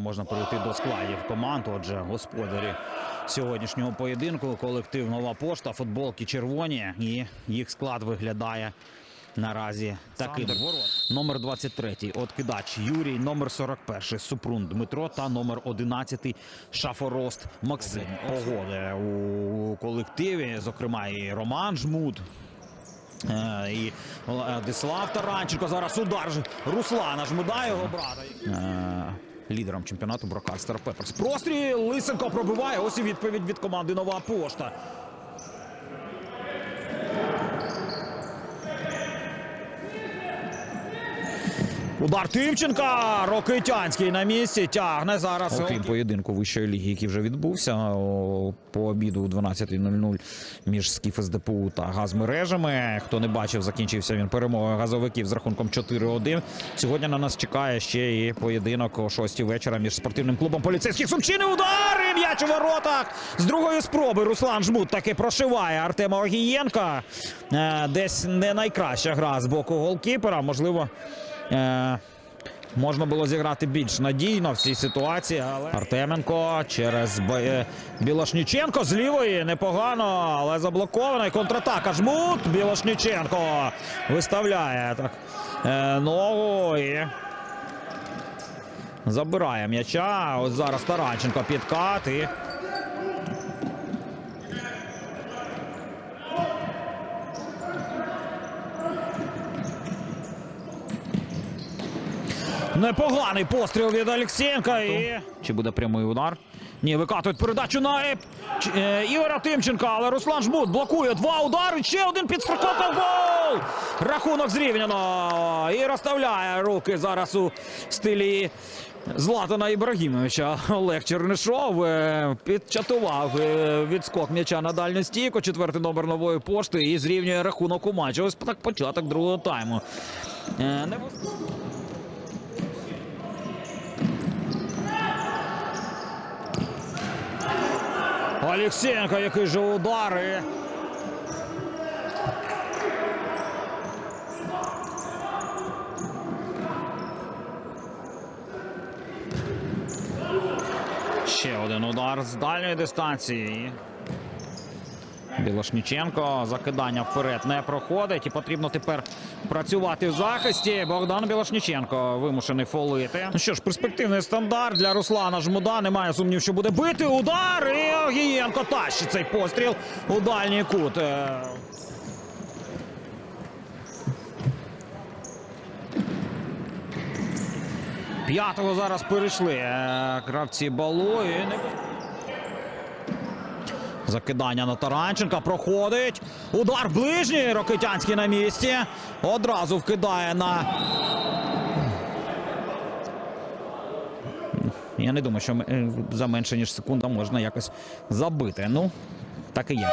можна перейти до складів команд. Отже, господарі сьогоднішнього поєдинку. Колектив Нова пошта, футболки червоні, і їх склад виглядає наразі таким. Номер 23 Откидач Юрій, номер 41 Супрун Дмитро та номер 11 Шафорост Максим. Погоди у колективі, зокрема, і Роман Жмут. Е, І Владислав Таранченко. Зараз удар Руслана Жмуда, його брата. Лідером чемпіонату Брокастер Старпеперс. Простріл Лисенко пробиває. Ось і відповідь від команди Нова пошта. Удар Тимченка. Рокитянський на місці тягне зараз. Окрім поєдинку вищої ліги, який вже відбувся по обіду о 12.00 між Скіф СДПУ та газмережами. Хто не бачив, закінчився він перемогою газовиків з рахунком 4-1. Сьогодні на нас чекає ще і поєдинок о 6 вечора між спортивним клубом поліцейських Сумчини. Удари! М'яч у воротах! З другої спроби Руслан Жмут таки прошиває Артема Огієнка. Е, Десь не найкраща гра з боку голкіпера. Можливо. Е, Можна було зіграти більш надійно в цій ситуації, але Артеменко через е, Білошніченко з лівої непогано, але заблоковано. Контратака. Жмут Білошніченко виставляє так е, ногу і забирає м'яча. Ось зараз Таранченко підкат і Непоганий постріл від Олексєнка. І... Чи буде прямий удар? Ні, викатують передачу на Еп... Ч- е, Ігоря Тимченка, але Руслан Жмут блокує два удари. Ще один підстраховка гол! Рахунок зрівняно. І розставляє руки зараз у стилі Златана Ібрагімовича. Олег Чернишов е, підчатував е, відскок м'яча на дальню стійку. Четвертий номер нової пошти і зрівнює рахунок у матчі. Ось так початок другого тайму. Е, не Олексєнко, який же удар. І... Ще один удар з дальньої дистанції. Білошніченко закидання вперед не проходить. І потрібно тепер працювати в захисті. Богдан Білошніченко вимушений фолити. Ну що ж, перспективний стандарт для Руслана Жмуда. Немає сумнів, що буде бити. Удар. І Огієнко тащить цей постріл у дальній кут. Е, П'ятого зараз перейшли е, гравці балу. І не... Закидання на Таранченка проходить. Удар ближній. Рокитянський на місці. Одразу вкидає на. Я не думаю, що за менше ніж секунда можна якось забити. Ну, так і є.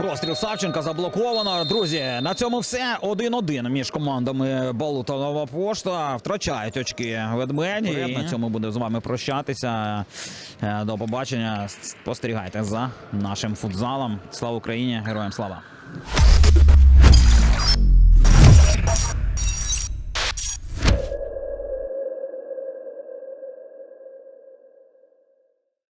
Простріл Савченка заблоковано. Друзі, на цьому все. 1-1 між командами Балута Нова Пошта. Втрачають очки ведмені. І на цьому буде з вами прощатися. Е, До побачення. Спостерігайте за нашим футзалом. Слава Україні! Героям слава!